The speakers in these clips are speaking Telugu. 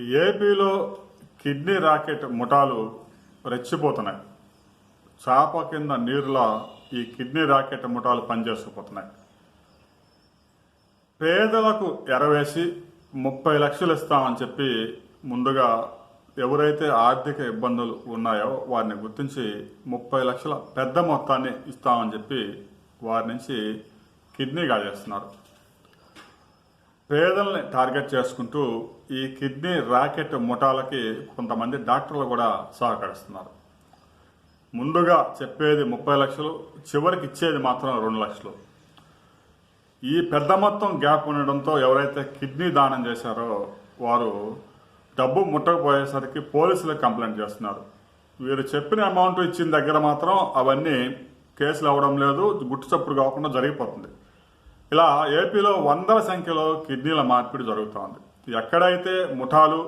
ఏపీలో కిడ్నీ రాకెట్ ముఠాలు రెచ్చిపోతున్నాయి. చాప కింద నీరులా ఈ కిడ్నీ రాకెట్ ముఠాలు పనిచేసుకుపోతున్నాయి. పేదలకు ఎరవేసి ముప్పై లక్షలు ఇస్తామని చెప్పి ముందుగా ఎవరైతే ఆర్థిక ఇబ్బందులు ఉన్నాయో వారిని గుర్తించి ముప్పై లక్షల పెద్ద మొత్తాన్ని ఇస్తామని చెప్పి వారి నుంచి కిడ్నీ గాజేస్తున్నారు. పేదల్ని టార్గెట్ చేసుకుంటూ ఈ కిడ్నీ రాకెట్ ముఠాలకి కొంతమంది డాక్టర్లు కూడా సహకరిస్తున్నారు. ముందుగా చెప్పేది ముప్పై లక్షలు చివరికి ఇచ్చేది మాత్రం రెండు లక్షలు. ఈ పెద్ద మొత్తం గ్యాప్ ఉండడంతో ఎవరైతే కిడ్నీ దానం చేశారో వారు డబ్బు ముట్టకపోయేసరికి పోలీసులకు కంప్లైంట్ చేస్తున్నారు. వీరు చెప్పిన అమౌంట్ ఇచ్చిన దగ్గర మాత్రం అవన్నీ కేసులు అవ్వడం లేదు గుట్టు చప్పుడు కాకుండా జరిగిపోతుంది. ఇలా ఏపీలో వందల సంఖ్యలో కిడ్నీల మార్పిడి జరుగుతోంది. ఎక్కడైతే ముఠాలు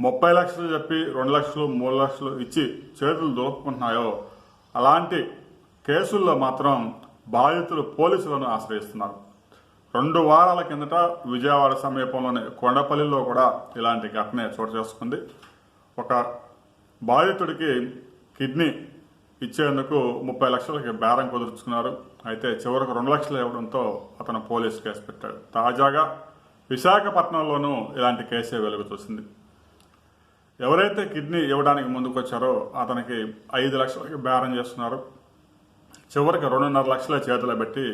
ముప్పై లక్షలు చెప్పి రెండు లక్షలు మూడు లక్షలు ఇచ్చి చేతులు దోపుకుంటున్నాయో అలాంటి కేసుల్లో మాత్రం బాధితులు పోలీసులను ఆశ్రయిస్తున్నారు. రెండు వారాల కిందట విజయవాడ సమీపంలోని కొండపల్లిలో కూడా ఇలాంటి ఘటన చోటు చేసుకుంది. ఒక బాధితుడికి కిడ్నీ ఇచ్చేందుకు ముప్పై లక్షలకి బేరం కుదుర్చుకున్నారు. అయితే చివరకు రెండు లక్షలు ఇవ్వడంతో అతను పోలీస్ కేసు పెట్టాడు. తాజాగా విశాఖపట్నంలోనూ ఇలాంటి కేసే వెలుగు చూసింది. ఎవరైతే కిడ్నీ ఇవ్వడానికి ముందుకొచ్చారో అతనికి ఐదు లక్షలకి బేరం చేస్తున్నారు. చివరికి రెండున్నర లక్షల చేతిలో పెట్టి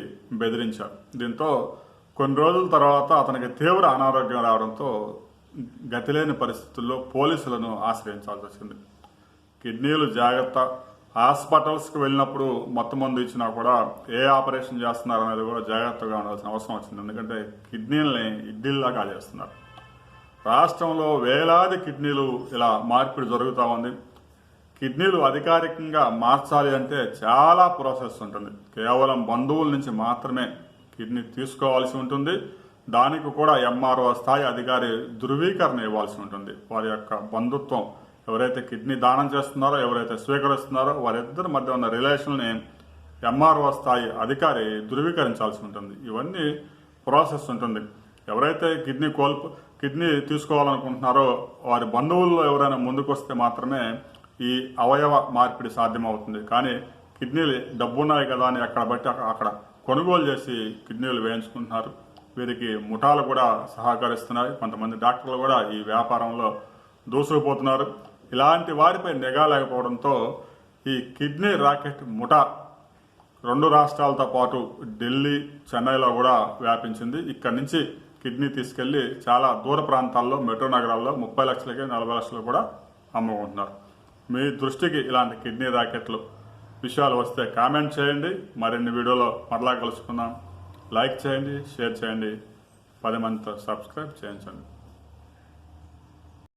బెదిరించారు. దీంతో కొన్ని రోజుల తర్వాత అతనికి తీవ్ర అనారోగ్యం రావడంతో గతిలేని పరిస్థితుల్లో పోలీసులను ఆశ్రయించాల్సి వచ్చింది. కిడ్నీలు జాగ్రత్త హాస్పిటల్స్కి వెళ్ళినప్పుడు మొత్తం మందు ఇచ్చినా కూడా ఏ ఆపరేషన్ చేస్తున్నారు అనేది కూడా జాగ్రత్తగా ఉండాల్సిన అవసరం వచ్చింది. ఎందుకంటే కిడ్నీలని ఇడ్లీలాగా చేస్తున్నారు. రాష్ట్రంలో వేలాది కిడ్నీలు ఇలా మార్పిడి జరుగుతూ ఉంది. కిడ్నీలు అధికారికంగా మార్చాలి అంటే చాలా ప్రాసెస్ ఉంటుంది. కేవలం బంధువుల నుంచి మాత్రమే కిడ్నీ తీసుకోవాల్సి ఉంటుంది. దానికి కూడా ఎంఆర్ఓ స్థాయి అధికారి ధృవీకరణ ఇవ్వాల్సి ఉంటుంది. వారి యొక్క బంధుత్వం ఎవరైతే కిడ్నీ దానం చేస్తున్నారో ఎవరైతే స్వీకరిస్తున్నారో వారిద్దరి మధ్య ఉన్న రిలేషన్ని ఎంఆర్ఓ స్థాయి అధికారి ధృవీకరించాల్సి ఉంటుంది. ఇవన్నీ ప్రాసెస్ ఉంటుంది. ఎవరైతే కిడ్నీ కోల్పు కిడ్నీ తీసుకోవాలనుకుంటున్నారో వారి బంధువుల్లో ఎవరైనా ముందుకొస్తే మాత్రమే ఈ అవయవ మార్పిడి సాధ్యమవుతుంది. కానీ కిడ్నీలు డబ్బున్నాయి కదా అని అక్కడ బట్టి అక్కడ కొనుగోలు చేసి కిడ్నీలు వేయించుకుంటున్నారు. వీరికి ముఠాలు కూడా సహకరిస్తున్నాయి. కొంతమంది డాక్టర్లు కూడా ఈ వ్యాపారంలో దూసుకుపోతున్నారు. ఇలాంటి వారిపై నిఘా లేకపోవడంతో ఈ కిడ్నీ రాకెట్ ముఠా రెండు రాష్ట్రాలతో పాటు ఢిల్లీ చెన్నైలో కూడా వ్యాపించింది. ఇక్కడి నుంచి కిడ్నీ తీసుకెళ్ళి చాలా దూర ప్రాంతాల్లో మెట్రో నగరాల్లో ముప్పై లక్షలకి నలభై లక్షలు కూడా అమ్ముకుంటున్నారు మీ దృష్టికి ఇలాంటి కిడ్నీ రాకెట్లు విషయాలు వస్తే కామెంట్ చేయండి. మరిన్ని వీడియోలో మరలా కలుసుకుందాం. లైక్ చేయండి షేర్ చేయండి. పది మందితో సబ్స్క్రైబ్ చేయించండి.